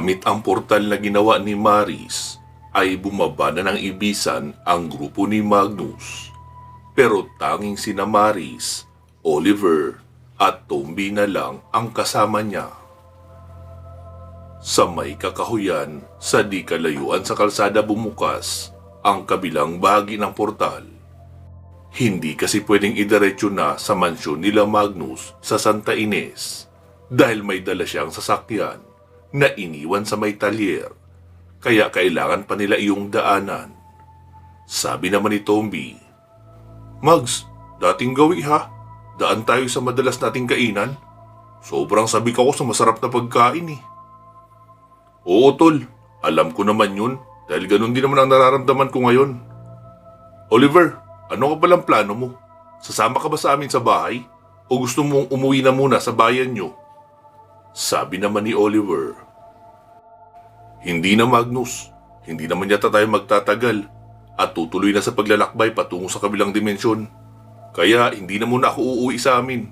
Gamit ang portal na ginawa ni Maris, ay bumaba na ng ibisan ang grupo ni Magnus. Pero tanging sina Maris, Oliver, at Tomby na lang ang kasama niya. Sa may kakahuyan, sa di kalayuan sa kalsada bumukas ang kabilang bahagi ng portal. Hindi kasi pwedeng idiretso na sa mansyon nila Magnus sa Santa Ines dahil may dala siyang sasakyan na iniwan sa may talyer kaya kailangan pa nila iyong daanan. Sabi naman ni Tomby, Mags, dating gawi ha. Daan tayo sa madalas nating kainan. Sobrang sabik ako sa masarap na pagkain eh. Oo, tol. Alam ko naman yun dahil ganun din naman ang nararamdaman ko ngayon. Oliver, ano ka palang plano mo? Sasama ka ba sa amin sa bahay? O gusto mong umuwi na muna sa bayan nyo? Sabi naman ni Oliver. Hindi na Magnus. Hindi naman yata tayo magtatagal at tutuloy na sa paglalakbay patungo sa kabilang dimensyon. Kaya hindi na muna ako uuwi sa amin.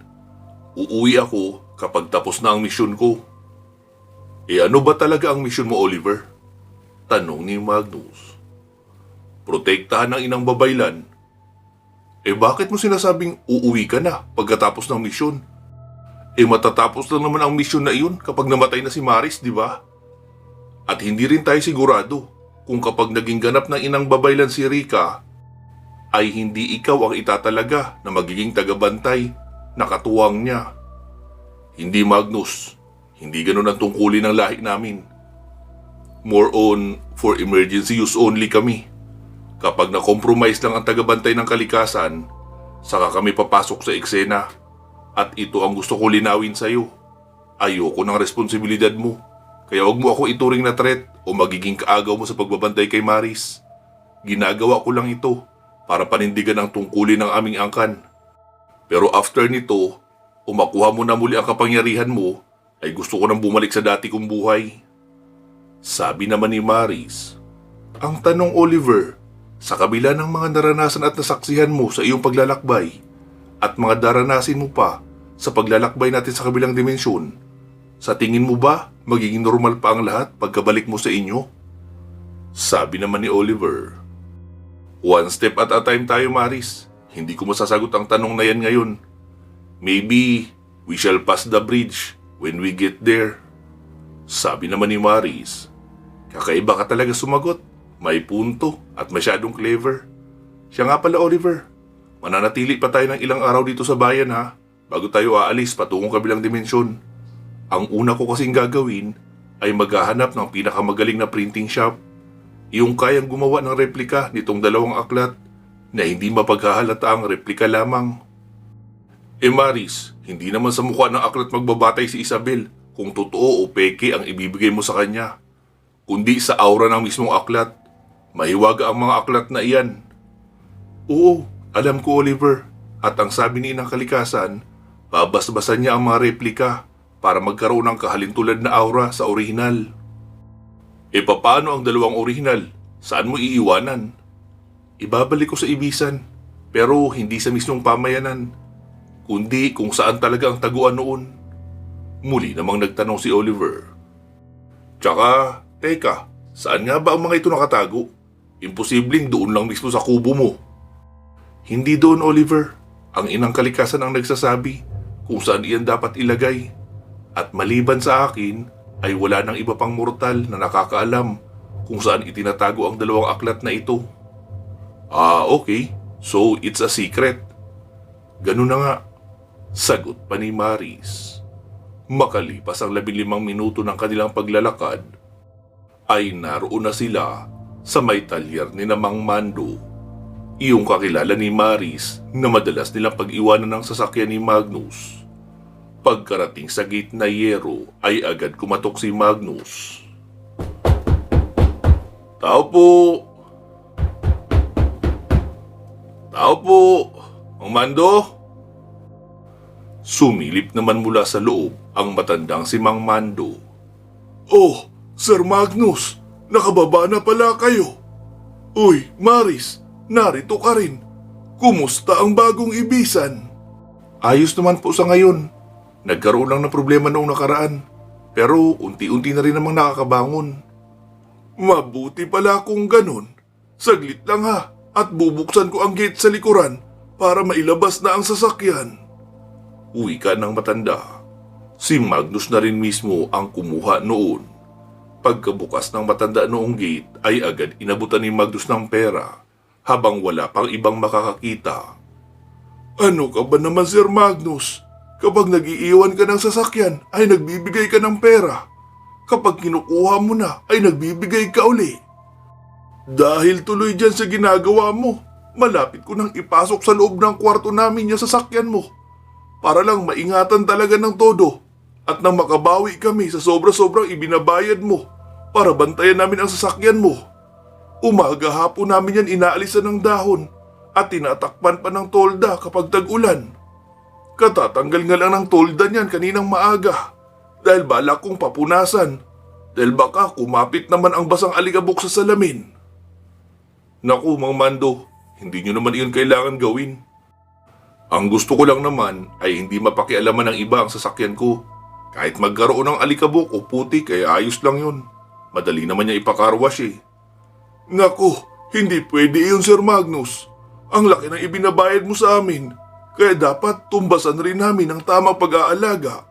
Uuwi ako kapag tapos na ang misyon ko. E ano ba talaga ang misyon mo, Oliver? Tanong ni Magnus. Protektahan ng inang babaylan. Eh bakit mo sinasabing uuwi ka na pagkatapos ng misyon? Eh matatapos lang naman ang misyon na iyon kapag namatay na si Maris, di ba? At hindi rin tayo sigurado kung kapag naging ganap ng inang babaylan si Rika, ay hindi ikaw ang itatalaga na magiging tagabantay na katuwang niya. Hindi Magnus, hindi ganun ang tungkulin ng lahi namin. More on for emergency use only kami. Kapag na-compromise lang ang tagabantay ng kalikasan, saka kami papasok sa eksena. At ito ang gusto ko linawin sa'yo. Ayoko ng responsibilidad mo. Kaya wag mo ako ituring na threat o magiging kaagaw mo sa pagbabantay kay Maris. Ginagawa ko lang ito para panindigan ang tungkulin ng aming angkan. Pero after nito, o makuha mo na muli ang kapangyarihan mo, ay gusto ko nang bumalik sa dati kong buhay. Sabi naman ni Maris, Ang tanong Oliver, sa kabila ng mga naranasan at nasaksihan mo sa iyong paglalakbay, at mga daranasin mo pa sa paglalakbay natin sa kabilang dimensyon, sa tingin mo ba magiging normal pa ang lahat pagkabalik mo sa inyo? Sabi naman ni Oliver, One step at a time tayo Maris. Hindi ko masasagot ang tanong na yan ngayon. Maybe we shall pass the bridge when we get there. Sabi naman ni Maris, Kakaiba ka talaga sumagot. May punto at masyadong clever. Siya nga pala Oliver. Mananatili pa tayo ng ilang araw dito sa bayan ha, bago tayo aalis patungong kabilang dimensyon. Ang una ko kasing gagawin ay maghahanap ng pinakamagaling na printing shop. Yung kayang gumawa ng replika nitong dalawang aklat na hindi mapaghahalata ang replika lamang. Eh Maris, hindi naman sa mukha ng aklat magbabatay si Isabel kung totoo o peke ang ibibigay mo sa kanya. Kundi sa aura ng mismong aklat. Mahiwaga ang mga aklat na iyan. Oo, alam ko Oliver. At ang sabi ni Inang Kalikasan, babasbasan niya ang mga replika para magkaroon ng kahalintulad na aura sa orihinal. E paano ang dalawang orihinal? Saan mo iiwanan? Ibabalik ko sa ibisan, pero hindi sa mismong pamayanan, kundi kung saan talaga ang taguan noon. Muli namang nagtanong si Oliver. Tsaka, teka, saan nga ba ang mga ito nakatago? Imposibleng doon lang mismo sa kubo mo. Hindi doon, Oliver. Ang inang kalikasan ang nagsasabi kung saan iyan dapat ilagay. At maliban sa akin, ay wala nang iba pang mortal na nakakaalam kung saan itinatago ang dalawang aklat na ito. Ah, okay. So, it's a secret. Ganun na nga. Sagot pa ni Maris. Makalipas ang labinlimang minuto ng kanilang paglalakad, ay naroon na sila sa may talyer ni Namang Mando. Iyong kakilala ni Maris na madalas nilang pag-iwanan ng sasakyan ni Magnus. Pagkarating sa gate na yero ay agad kumatok si Magnus. Tao po! Tao po! Mang Mando! Sumilip naman mula sa loob ang matandang si Mang Mando. Oh, Sir Magnus! Nakababa na pala kayo! Uy, Maris! Narito ka rin! Kumusta ang bagong ibisan? Ayos naman po sa ngayon. Nagkaroon lang ng problema noong nakaraan. Pero unti-unti na rin namang nakakabangon. Mabuti pala kung ganun. Saglit lang ha, at bubuksan ko ang gate sa likuran para mailabas na ang sasakyan. Uwi ka ng matanda. Si Magnus na rin mismo ang kumuha noon. Pagkabukas ng matanda noong gate ay agad inabutan ni Magnus ng pera habang wala pang ibang makakakita. Ano ka ba naman Sir Magnus? Kapag nagiiwan ka ng sasakyan ay nagbibigay ka ng pera. Kapag kinukuha mo na ay nagbibigay ka uli. Dahil tuloy dyan sa ginagawa mo, malapit ko nang ipasok sa loob ng kwarto namin yung sasakyan mo. Para lang maingatan talaga ng todo at nang makabawi kami sa sobra-sobrang ibinabayad mo para bantayan namin ang sasakyan mo. Umaga hapon namin yan inaalisan ng dahon at tinatakpan pa ng tolda kapag tag-ulan. Katatanggal nga lang ng tolda niyan kaninang maaga dahil balak kong papunasan dahil baka kumapit naman ang basang alikabok sa salamin. Naku, Mang Mando, hindi nyo naman iyon kailangan gawin. Ang gusto ko lang naman ay hindi mapakialaman ng iba ang sasakyan ko. Kahit magkaroon ng alikabok o putik ay ayos lang yun. Madali naman niya ipakarwash eh. Naku, hindi pwede yun Sir Magnus. Ang laki ng ibinabayad mo sa amin. Kaya dapat tumbasan rin namin ang tamang pag-aalaga.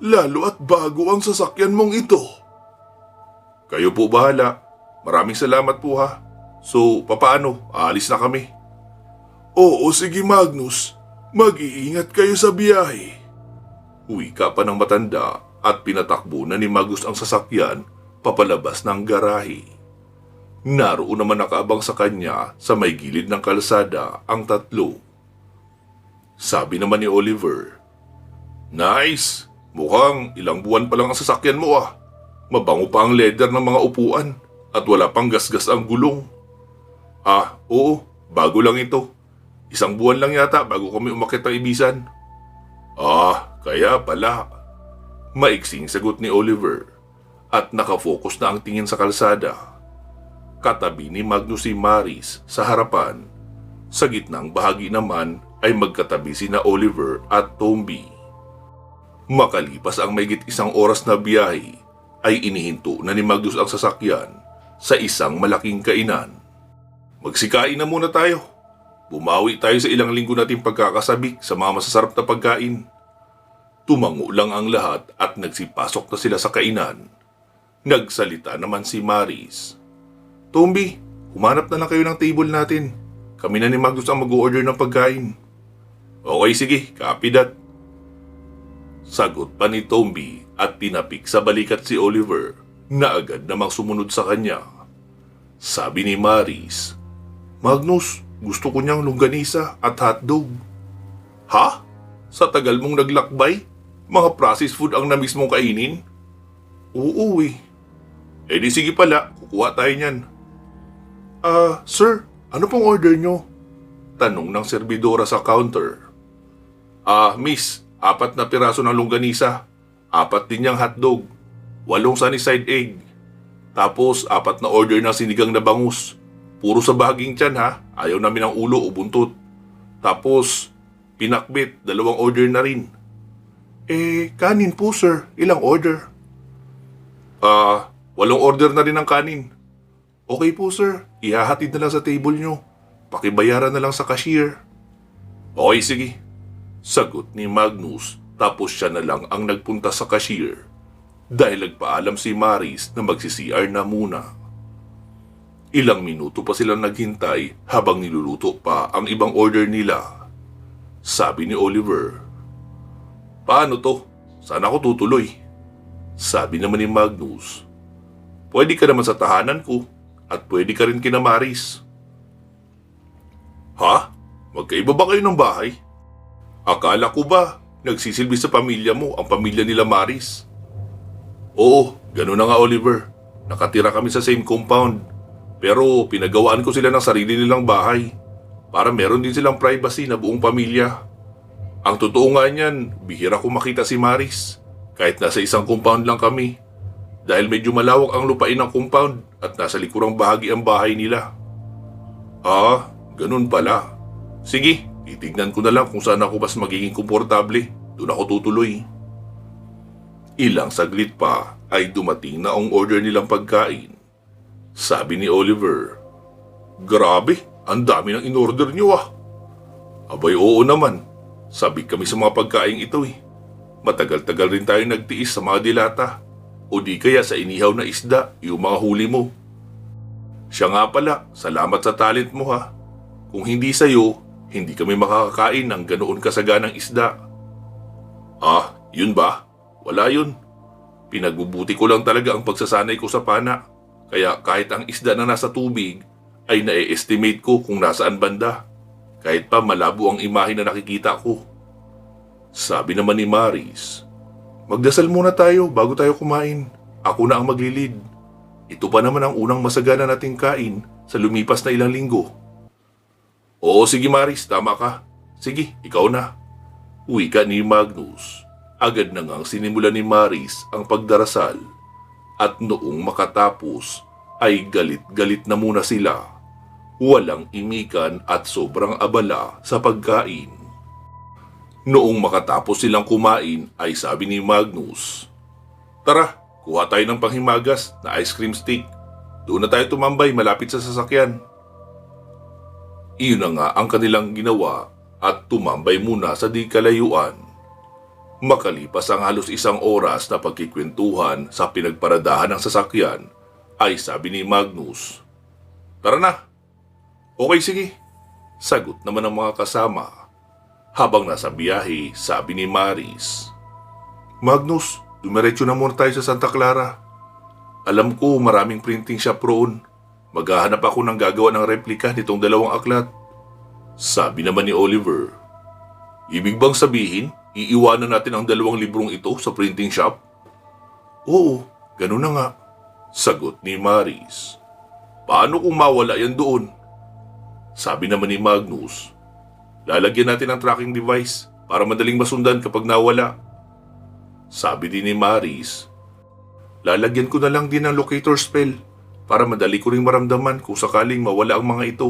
Lalo at bago ang sasakyan mong ito. Kayo po bahala. Maraming salamat po ha. So, papaano? Aalis na kami. Oo, sige Magnus. Mag-iingat kayo sa biyahe. Uwi ka pa ng matanda at pinatakbo na ni Magnus ang sasakyan papalabas ng garahe. Naroon naman nakaabang sa kanya sa may gilid ng kalsada ang tatlo. Sabi naman ni Oliver, Nice! Mukhang ilang buwan pa lang ang sasakyan mo ah. Mabango pa ang leather ng mga upuan at wala pang gasgas ang gulong. Ah, oo, bago lang ito. Isang buwan lang yata bago kami umakit ng ibisan. Ah, kaya pala. Maiksing sagot ni Oliver at nakafocus na ang tingin sa kalsada. Katabi ni Magnus si Maris sa harapan. Sa gitnang bahagi naman ay magkatabi sina Oliver at Tomby. Makalipas ang mayigit isang oras na biyahe, ay inihinto na ni Magnus ang sasakyan sa isang malaking kainan. Magsikain na muna tayo. Bumawi tayo sa ilang linggo nating pagkakasabik sa mga masasarap na pagkain. Tumango lang ang lahat at nagsipasok na sila sa kainan. Nagsalita naman si Maris. Tomby, humanap na lang kayo ng table natin. Kami na ni Magnus ang mag-order ng pagkain. Okay, sige. Copy that. Sagot pa ni Tomby at tinapik sa balikat si Oliver na agad namang sumunod sa kanya. Sabi ni Maris, Magnus, gusto ko niyang longganisa at hotdog. Ha? Sa tagal mong naglakbay? Mga processed food ang namiss mong kainin? Oo eh. Eh di sige pala, kukuha tayo niyan. Ah, sir, ano pong order nyo? Tanong ng serbidora sa counter. Ah, miss, apat na piraso ng longganisa, apat din niyang hotdog, walong sunny side egg, tapos apat na order ng sinigang na bangus. Puro sa bahaging tiyan ha, ayaw namin ng ulo o buntot. Tapos, pinakbit, dalawang order na rin. Eh, kanin po sir, ilang order? Ah, walong order na rin ng kanin. Okay po sir, ihahatid na lang sa table nyo. Pakibayaran na lang sa cashier. Okay, sige. Sagot ni Magnus tapos siya na lang ang nagpunta sa cashier dahil nagpaalam si Maris na magsi-CR na muna. Ilang minuto pa silang naghintay habang niluluto pa ang ibang order nila. Sabi ni Oliver, Paano to? Sana ako tutuloy. Sabi naman ni Magnus, Pwede ka naman sa tahanan ko at pwede ka rin kina Maris. Ha? Magkaiba ba kayo ng bahay? Akala ko ba nagsisilbi sa pamilya mo ang pamilya nila Maris? Oo, ganun na nga Oliver. Nakatira kami sa same compound. Pero pinagawaan ko sila ng sarili nilang bahay para meron din silang privacy na buong pamilya. Ang totoo nga niyan, bihira ko makita si Maris kahit nasa isang compound lang kami dahil medyo malawak ang lupain ng compound at nasa likurang bahagi ang bahay nila. Ah, ganun pala. Sige, titignan ko na lang kung saan ako mas magiging komportable. Doon ako tutuloy. Ilang saglit pa ay dumating na ang order nilang pagkain. Sabi ni Oliver, Grabe, ang dami ng in-order niyo ah. Abay oo naman, sabi kami sa mga pagkain ito eh. Matagal-tagal rin tayo nagtiis sa mga dilata. O di kaya sa inihaw na isda, yung mga huli mo. Siya nga pala, salamat sa talent mo ha. Kung hindi sa'yo, hindi kami makakakain ng ganoon kasaganang isda. Ah, yun ba? Wala yun. Pinagbubuti ko lang talaga ang pagsasanay ko sa pana. Kaya kahit ang isda na nasa tubig, ay na-estimate ko kung nasaan banda. Kahit pa malabo ang imahe na nakikita ko. Sabi naman ni Maris, Magdasal muna tayo bago tayo kumain. Ako na ang maglilid. Ito pa naman ang unang masagana nating kain sa lumipas na ilang linggo. Oo, sige Maris, tama ka. Sige, ikaw na. Uwi ka ni Magnus. Agad na ngang sinimula ni Maris ang pagdarasal. At noong makatapos, ay galit-galit na muna sila. Walang imikan at sobrang abala sa pagkain. Noong makatapos silang kumain ay sabi ni Magnus, Tara, kuha tayo ng panghimagas na ice cream stick. Doon na tayo tumambay malapit sa sasakyan. Iyon na nga ang kanilang ginawa at tumambay muna sa di kalayuan. Makalipas ang halos isang oras na pagkikwentuhan sa pinagparadahan ng sasakyan, ay sabi ni Magnus, Tara na! Okay, sige. Sagot naman ng mga kasama. Habang nasa biyahe, sabi ni Maris, Magnus, dumiretso na muna tayo sa Santa Clara. Alam ko maraming printing shop roon. Maghahanap ako ng gagawa ng replika nitong dalawang aklat. Sabi naman ni Oliver, Ibig bang sabihin, iiwanan natin ang dalawang librong ito sa printing shop? Oo, ganun na nga. Sagot ni Maris. Paano kung mawala yan doon? Sabi naman ni Magnus, lalagyan natin ng tracking device para madaling masundan kapag nawala. Sabi din ni Maris, lalagyan ko na lang din ng locator spell para madali ko ring maramdaman kung sakaling mawala ang mga ito.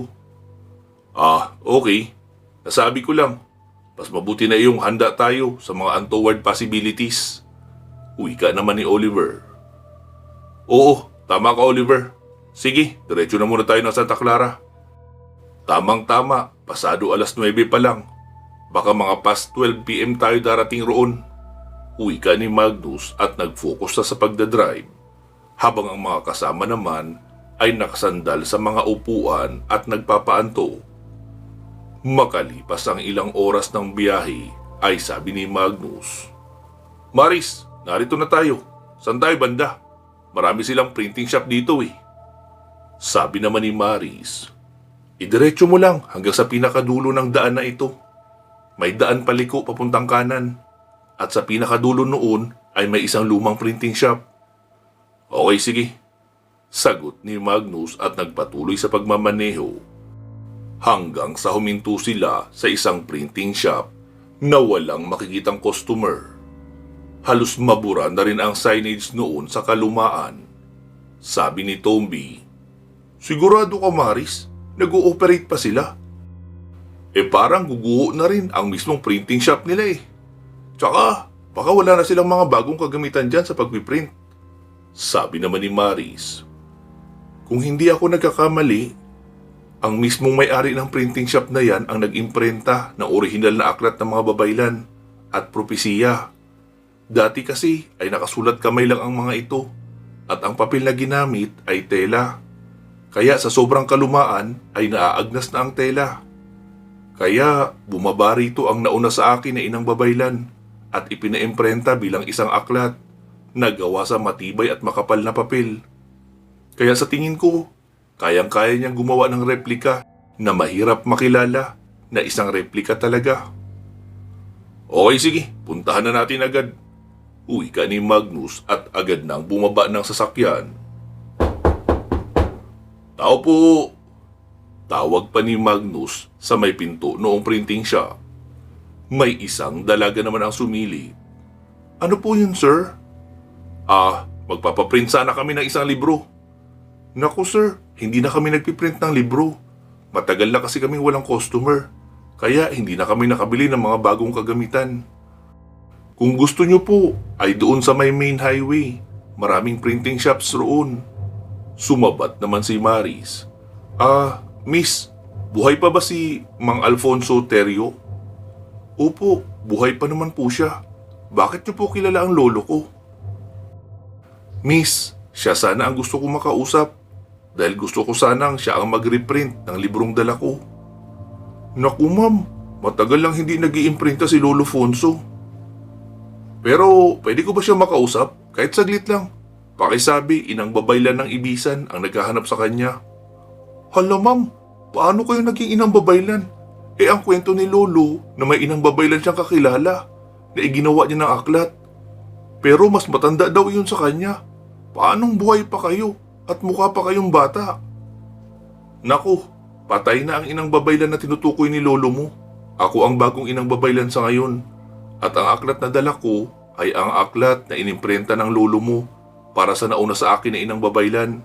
Ah, okay. Nasabi ko lang, mas mabuti na iyong handa tayo sa mga untoward possibilities. Uwi ka naman ni Oliver. Oo, tama ka Oliver. Sige, diretso na muna tayo ng Santa Clara. Tamang-tama, pasado alas 9 pa lang. Baka mga past 12pm tayo darating roon. Uwi ka ni Magnus at nag-focus na sa pagdadrive. Habang ang mga kasama naman ay nakasandal sa mga upuan at nagpapaanto. Makalipas ang ilang oras ng biyahe ay sabi ni Magnus, Maris, narito na tayo. Saan tayo banda? Marami silang printing shop dito eh. Sabi naman ni Maris, Idiretso mo lang hanggang sa pinakadulo ng daan na ito. May daan paliko papuntang kanan. At sa pinakadulo noon ay may isang lumang printing shop. Okay, sige. Sagot ni Magnus at nagpatuloy sa pagmamaneho. Hanggang sa huminto sila sa isang printing shop na walang makikitang customer. Halos mabura na rin ang signage noon sa kalumaan. Sabi ni Tomby, Sigurado ka Maris, nag-ooperate pa sila. Eh parang guguho na rin ang mismong printing shop nila eh. Tsaka, baka wala na silang mga bagong kagamitan dyan sa pagpiprint. Sabi naman ni Maris, Kung hindi ako nagkakamali, ang mismong may-ari ng printing shop na yan ang nag-imprenta ng orihinal na aklat ng mga babaylan at propesiya. Dati kasi ay nakasulat kamay lang ang mga ito at ang papel na ginamit ay tela. Kaya sa sobrang kalumaan ay naaagnas na ang tela. Kaya bumaba rito ang nauna sa akin na inang babaylan at ipinaimprenta bilang isang aklat na gawa sa matibay at makapal na papel. Kaya sa tingin ko, kayang-kaya niyang gumawa ng replika na mahirap makilala na isang replika talaga. Okay sige, puntahan na natin agad. Uwi ka ni Magnus at agad nang bumaba ng sasakyan. Tao po! Tawag pa ni Magnus sa may pinto noong printing shop. May isang dalaga naman ang sumili. Ano po yun, sir? Ah, magpapaprint sana kami ng isang libro. Naku, sir, hindi na kami nagpiprint ng libro. Matagal na kasi kami walang customer. Kaya hindi na kami nakabili ng mga bagong kagamitan. Kung gusto nyo po, ay doon sa may main highway. Maraming printing shops roon. Sumabat naman si Maris. Ah, miss, buhay pa ba si Mang Alfonso Terio? Opo, buhay pa naman po siya. Bakit niyo po kilala ang lolo ko? Miss, siya sana ang gusto ko makausap. Dahil gusto ko sanang siya ang mag-reprint ng librong dala ko. Naku ma'am, matagal lang hindi nag iimprinta si Lolo Fonso. Pero pwede ko ba siya makausap? Kahit saglit lang. Pakisabi, inang babaylan ng ibisan ang naghahanap sa kanya. Hala ma'am, paano kayo naging inang babaylan? Eh ang kwento ni Lolo na may inang babaylan siyang kakilala na iginawa niya ng aklat. Pero mas matanda daw yun sa kanya. Paanong buhay pa kayo at mukha pa kayong bata? Naku, patay na ang inang babaylan na tinutukoy ni Lolo mo. Ako ang bagong inang babaylan sa ngayon. At ang aklat na dala ko ay ang aklat na inimprenta ng lolo mo para sa nauna sa akin na inang babaylan.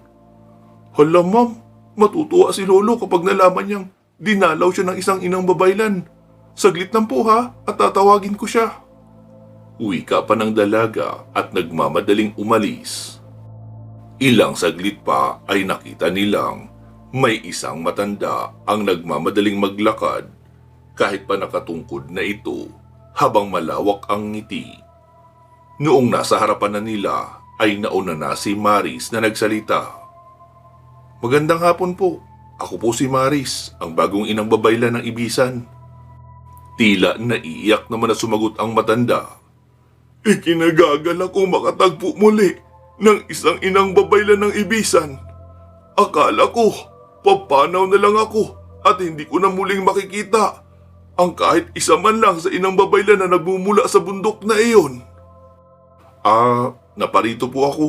Hala ma'am, matutuwa si lolo kapag nalaman niyang dinalaw siya ng isang inang babaylan. Saglit lang po ha at tatawagin ko siya. Uwi ka pa ng dalaga at nagmamadaling umalis. Ilang saglit pa ay nakita nilang may isang matanda ang nagmamadaling maglakad kahit pa nakatungkod na ito habang malawak ang ngiti. Noong nasa harapan na nila ay nauna na si Maris na nagsalita. Magandang hapon po. Ako po si Maris, ang bagong inang babaylan ng ibisan. Tila naiiyak naman na sumagot ang matanda. Ikinagagal ako makatagpo muli ng isang inang babaylan ng ibisan. Akala ko, papanaw na lang ako at hindi ko na muling makikita ang kahit isa man lang sa inang babaylan na nagmumula sa bundok na iyon. Ah, naparito po ako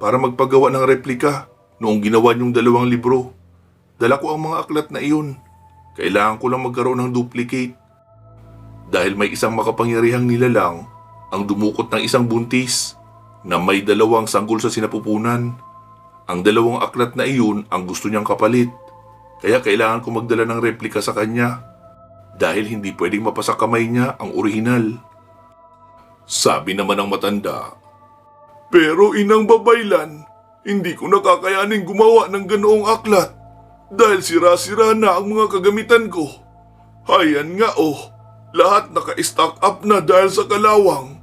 para magpagawa ng replika noong ginawa niyong dalawang libro. Dala ko ang mga aklat na iyon. Kailangan ko lang magkaroon ng duplicate. Dahil may isang makapangyarihang nilalang ang dumukot ng isang buntis na may dalawang sanggol sa sinapupunan. Ang dalawang aklat na iyon ang gusto niyang kapalit. Kaya kailangan ko magdala ng replika sa kanya dahil hindi pwedeng mapasa kamay niya ang orihinal. Sabi naman ng matanda, Pero inang babaylan, hindi ko nakakayaning gumawa ng ganoong aklat dahil sira-sira na ang mga kagamitan ko. Hayan nga oh, lahat naka-stock up na dahil sa kalawang.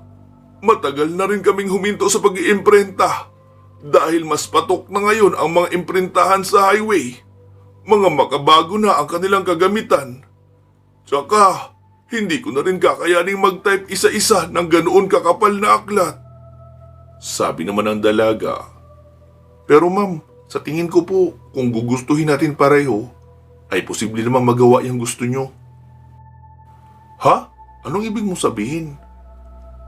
Matagal na rin kaming huminto sa pag-iimprenta dahil mas patok na ngayon ang mga imprintahan sa highway. Mga makabago na ang kanilang kagamitan. Tsaka, hindi ko na rin kakayaning mag-type isa-isa ng ganoon kakapal na aklat. Sabi naman ng dalaga. Pero ma'am, sa tingin ko po, kung gugustuhin natin pareho, ay posible namang magawa yung gusto nyo. Ha? Anong ibig mong sabihin?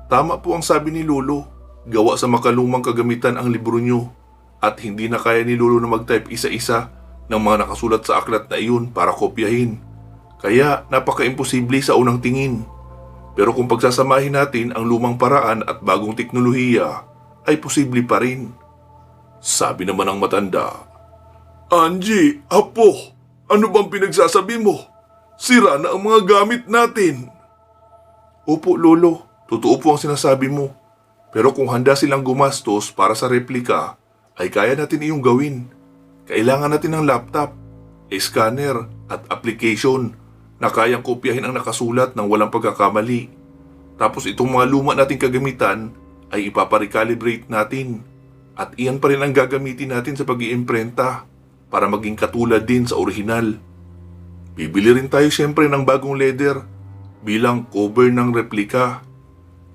Tama po ang sabi ni Lolo. Gawa sa makalumang kagamitan ang libro nyo at hindi na kaya ni Lolo na mag-type isa-isa ng mga nakasulat sa aklat na iyon para kopyahin. Kaya napaka-imposible sa unang tingin. Pero kung pagsasamahin natin ang lumang paraan at bagong teknolohiya, ay posible pa rin. Sabi naman ng matanda, Angie, apo, ano bang pinagsasabi mo? Sira na ang mga gamit natin. Opo, Lolo. Totoo po ang sinasabi mo. Pero kung handa silang gumastos para sa replika, ay kaya natin iyong gawin. Kailangan natin ng laptop, scanner at application na kayang kopyahin ang nakasulat ng walang pagkakamali. Tapos itong mga luma nating kagamitan ay ipaparecalibrate natin. At iyan pa rin ang gagamitin natin sa pag iimprenta para maging katulad din sa orihinal. Bibili rin tayo siyempre ng bagong leather bilang cover ng replika.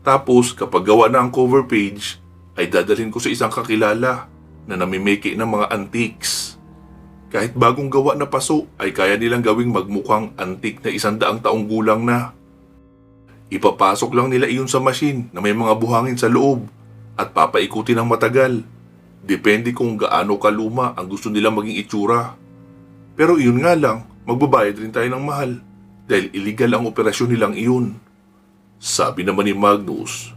Tapos kapag gawa na ang cover page, ay dadalhin ko sa isang kakilala na namimiki ng mga antiques. Kahit bagong gawa na paso ay kaya nilang gawing magmukhang antik na isang daang taong gulang na. Ipapasok lang nila iyon sa machine na may mga buhangin sa loob at papaikutin ng matagal. Depende kung gaano kaluma ang gusto nilang maging itsura. Pero iyon nga lang, magbabayad rin tayo ng mahal dahil illegal ang operasyon nilang iyon. Sabi naman ni Magnus,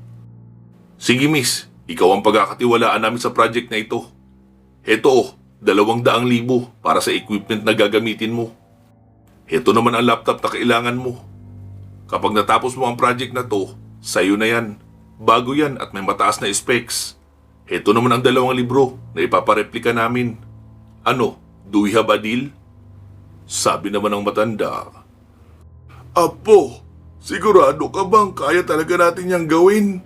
Sige miss, ikaw ang pagkakatiwalaan namin sa project na ito. Heto oh, dalawang daang libo para sa equipment na gagamitin mo. Heto naman ang laptop na kailangan mo. Kapag natapos mo ang project na to, sa'yo na yan. Bago yan at may mataas na specs. Heto naman ang dalawang libro na ipapareplika namin. Ano, do we have a deal? Sabi naman ng matanda. Apo, sigurado ka bang kaya talaga natin yang gawin?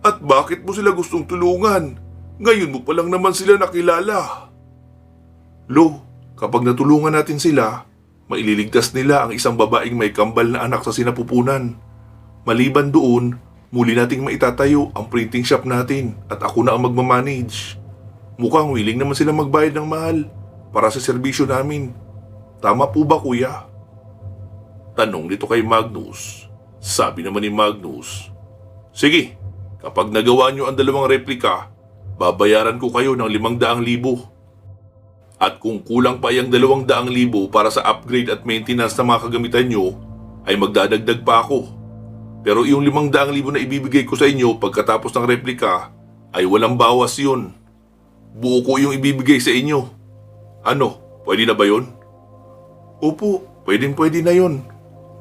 At bakit mo sila gustong tulungan? Ngayon mo pa lang naman sila nakilala. Lo, kapag natulungan natin sila, maililigtas nila ang isang babaeng may kambal na anak sa sinapupunan. Maliban doon, muli nating maitatayo ang printing shop natin at ako na ang magmamanage. Mukhang willing naman sila magbayad ng mahal para sa serbisyo namin. Tama po ba kuya? Tanong nito kay Magnus. Sabi naman ni Magnus, Sige, kapag nagawa nyo ang dalawang replika, babayaran ko kayo ng limang daang libo. At kung kulang pa yung dalawang daang libo para sa upgrade at maintenance ng mga kagamitan nyo, ay magdadagdag pa ako. Pero yung limang daang libo na ibibigay ko sa inyo pagkatapos ng replika, ay walang bawas yun. Buo ko yung ibibigay sa inyo. Ano, pwede na ba yun? Opo, pwedeng pwede na yun.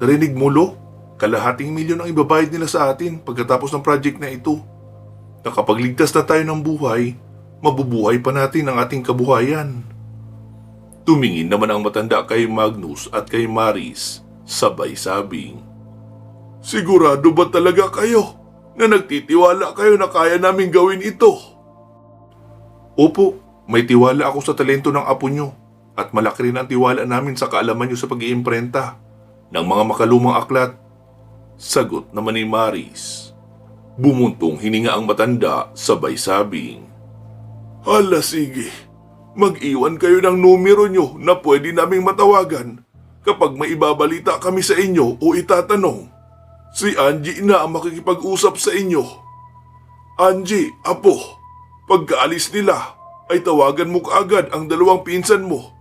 Narinig mo, Lo? Kalahating milyon ang ibabayad nila sa atin pagkatapos ng project na ito. Nakapagligtas na tayo ng buhay, mabubuhay pa natin ang ating kabuhayan. Tumingin naman ang matanda kay Magnus at kay Maris, sabay sabing, Sigurado ba talaga kayo na nagtitiwala kayo na kaya namin gawin ito? Opo, may tiwala ako sa talento ng apo nyo at malaki rin ang tiwala namin sa kaalaman nyo sa pag-iimprenta ng mga makalumang aklat. Sagot naman ni Maris. Bumuntong hininga ang matanda sabay sabing, Hala sige, mag-iwan kayo ng numero nyo na pwede naming matawagan kapag may ibabalita kami sa inyo o itatanong. Si Angie na ang makikipag-usap sa inyo. Angie, apo, pagkaalis nila ay tawagan mo kaagad ang dalawang pinsan mo.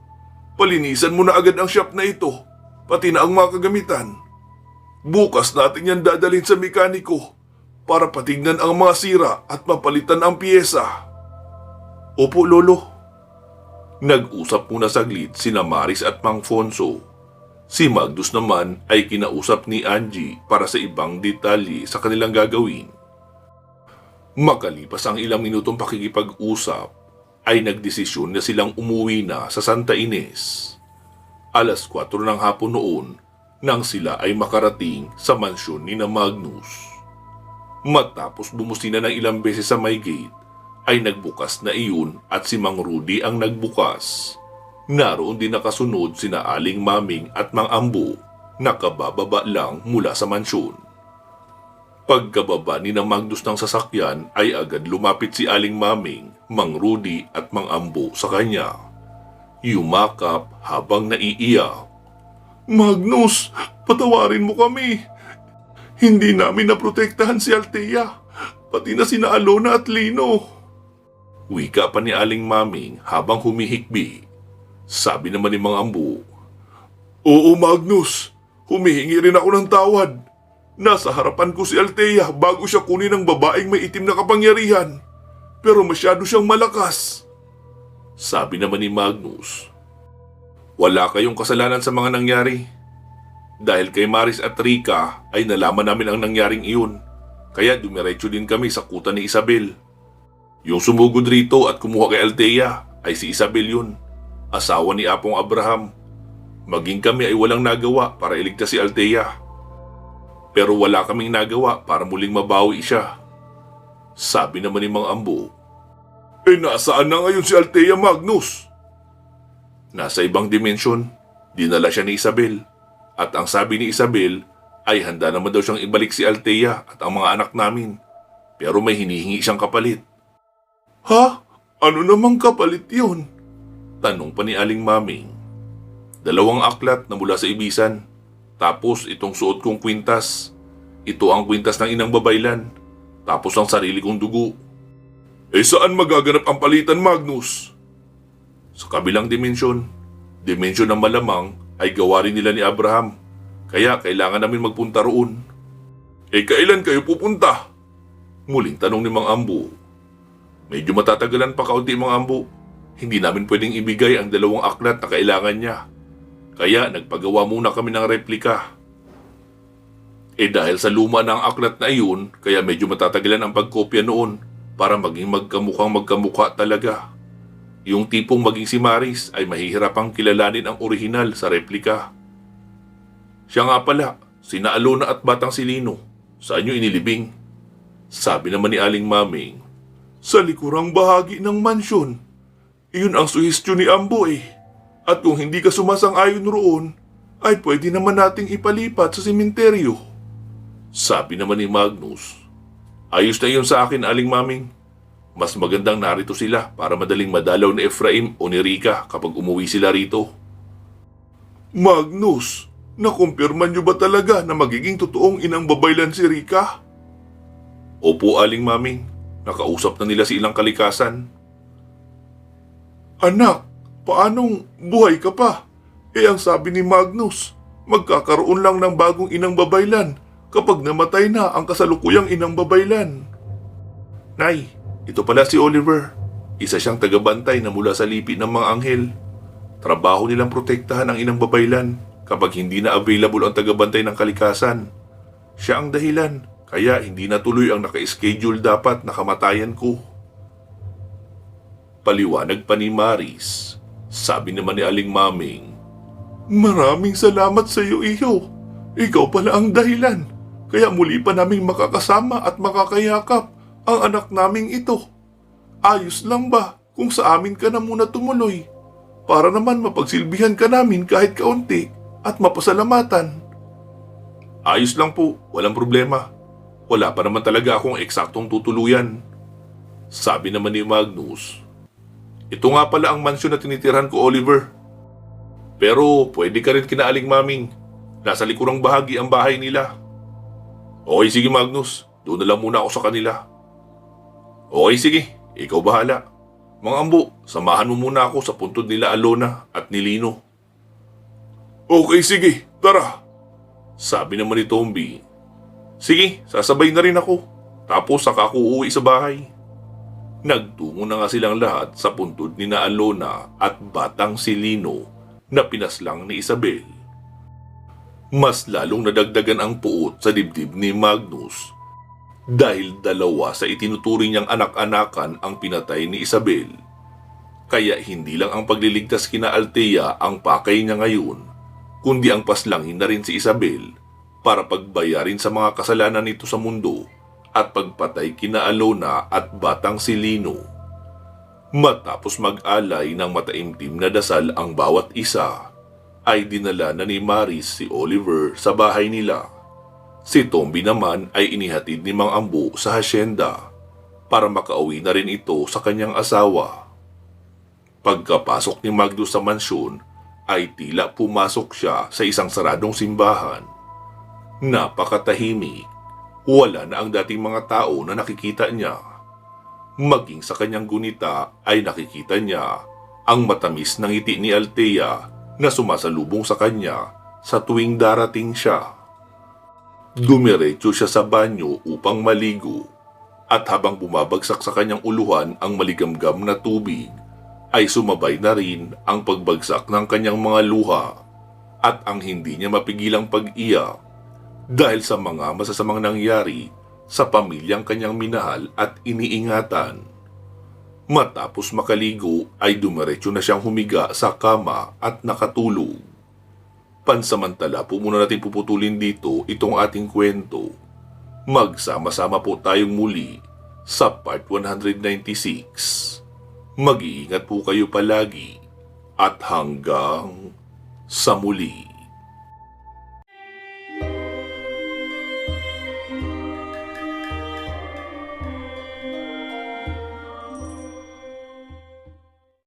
Palinisan mo na agad ang shop na ito, pati na ang mga kagamitan. Bukas natin yan dadalhin sa mekaniko para patignan ang mga sira at mapalitan ang piyesa. Opo, Lolo. Nag-usap muna saglit sina Maris at Mang Fonso. Si Magnus naman ay kinausap ni Angie para sa ibang detalye sa kanilang gagawin. Makalipas ang ilang minutong pakikipag-usap, ay nagdesisyon na silang umuwi na sa Santa Ines. Alas 4 ng hapon noon nang sila ay makarating sa mansyon ni na Magnus. Matapos bumusina ng ilang beses sa may gate, ay nagbukas na iyon at si Mang Rudy ang nagbukas. Naroon din nakasunod sina Aling Maming at Mang Ambo, nakabababa lang mula sa mansyon. Pagkababa ni na Magnus ng sasakyan ay agad lumapit si Aling Maming, Mang Rudy at Mang Ambo sa kanya. Yumakap habang naiiyak. Magnus, patawarin mo kami. Hindi namin naprotektahan si Althea, pati na sina Alona at Lino. Wika pa ni Aling Maming habang humihikbi. Sabi naman ni Mang Ambo, Oo Magnus, humihingi rin ako ng tawad. Nasa harapan ko si Althea bago siya kunin ng babaeng may itim na kapangyarihan. Pero masyado siyang malakas. Sabi naman ni Magnus, Wala kayong kasalanan sa mga nangyari. Dahil kay Maris at Rika ay nalaman namin ang nangyaring iyon. Kaya dumiretso din kami sa kuta ni Isabel. Yung sumugod rito at kumuha kay Althea ay si Isabel yun, asawa ni Apong Abraham. Maging kami ay walang nagawa para iligtas si Althea. Pero wala kaming nagawa para muling mabawi siya. Sabi naman ni Mang Ambo, Eh nasaan na ngayon si Althea Magnus? Nasa ibang dimensyon, dinala siya ni Isabel. At ang sabi ni Isabel ay handa naman daw siyang ibalik si Althea at ang mga anak namin. Pero may hinihingi siyang kapalit. Ha? Ano namang kapalit yun? Tanong pa ni Aling Maming. Dalawang aklat na mula sa ibisan. Tapos itong suot kong kwintas. Ito ang kwintas ng inang babaylan. Tapos ang sarili kong dugo. Eh saan magaganap ang palitan, Magnus? Sa kabilang dimensyon. Dimensyon ng malamang ay gawa rin nila ni Abraham. Kaya kailangan namin magpunta roon. Eh kailan kayo pupunta? Muling tanong ni Mang Ambo. Medyo matatagalan pa kaunti Mang Ambo. Hindi namin pwedeng ibigay ang dalawang aklat na kailangan niya. Kaya nagpagawa muna kami ng replika. Eh dahil sa luma ng aklat na iyon, kaya medyo matatagalan ang pagkopya noon para maging magkamukhang magkamukha talaga. Yung tipong maging si Maris ay mahihirapang kilalanin ang orihinal sa replika. Siya nga pala, sina Alona at Batang Silino. Saan nyo inilibing? Sabi naman ni Aling Maming, Sa likurang bahagi ng mansyon. Iyon ang suhestyo ni Ambo eh. At kung hindi ka sumasang-ayon roon, ay pwede naman nating ipalipat sa simenteryo. Sabi naman ni Magnus, Ayos na yun sa akin, Aling Maming. Mas magandang narito sila para madaling madalaw ni Efraim o ni Rika kapag umuwi sila rito. Magnus, nakumpirman niyo ba talaga na magiging totoong inang babaylan si Rika? Opo, Aling Maming. Nakausap na nila si ilang kalikasan. Anak, paanong buhay ka pa? Eh ang sabi ni Magnus, magkakaroon lang ng bagong inang babaylan kapag namatay na ang kasalukuyang inang babaylan. Nay, ito pala si Oliver. Isa siyang tagabantay na mula sa lipi ng mga anghel. Trabaho nilang protektahan ang inang babaylan kapag hindi na available ang tagabantay ng kalikasan. Siya ang dahilan, kaya hindi natuloy ang naka-schedule dapat na kamatayan ko. Paliwanag pa ni Maris. Sabi naman ni Aling Maming, Maraming salamat sa iyo, Iyo. Ikaw pala ang dahilan. Kaya muli pa naming makakasama at makakayakap ang anak naming ito. Ayos lang ba kung sa amin ka na muna tumuloy? Para naman mapagsilbihan ka namin kahit kaunti at mapasalamatan. Ayos lang po, walang problema. Wala pa naman talaga akong eksaktong tutuluyan. Sabi naman ni Magnus, Ito nga pala ang mansyon na tinitirhan ko, Oliver. Pero pwede ka rin kinaaling maming. Nasa likurang bahagi ang bahay nila. Okay, sige Magnus. Doon na lang muna ako sa kanila. Okay, sige. Ikaw bahala. Mga ambo, samahan mo muna ako sa puntod nila Alona at ni Lino. Okay, sige. Tara. Sabi naman ni Tomby. Sige, sasabay na rin ako. Tapos saka ako uuwi sa bahay. Nagtungo na nga silang lahat sa puntod ni na Alona at batang si Lino na pinaslang ni Isabel. Mas lalong nadagdagan ang puot sa dibdib ni Magnus dahil dalawa sa itinuturing niyang anak-anakan ang pinatay ni Isabel. Kaya hindi lang ang pagliligtas kina Altea ang pakay niya ngayon, kundi ang paslangin na rin si Isabel para pagbayarin sa mga kasalanan nito sa mundo at pagpatay kina Alona at batang si Lino. Matapos mag-alay ng mataimtim na dasal ang bawat isa, ay dinala na ni Maris si Oliver sa bahay nila. Si Tomby naman ay inihatid ni Mang Ambo sa hasyenda para makauwi na rin ito sa kanyang asawa. Pagkapasok ni Magdo sa mansyon, ay tila pumasok siya sa isang saradong simbahan. Napakatahimik. Wala na ang dating mga tao na nakikita niya. Maging sa kanyang gunita ay nakikita niya ang matamis ng ngiti ni Altea na sumasalubong sa kanya sa tuwing darating siya. Dumiretso siya sa banyo upang maligo at habang bumabagsak sa kanyang uluhan ang maligamgam na tubig ay sumabay na rin ang pagbagsak ng kanyang mga luha at ang hindi niya mapigilang pag-iyak dahil sa mga masasamang nangyari sa pamilyang kanyang minahal at iniingatan. Matapos makaligo ay dumiretso na siyang humiga sa kama at nakatulog. Pansamantala po muna natin puputulin dito itong ating kwento. Magsama-sama po tayong muli sa part 196. Mag-iingat po kayo palagi at hanggang sa muli.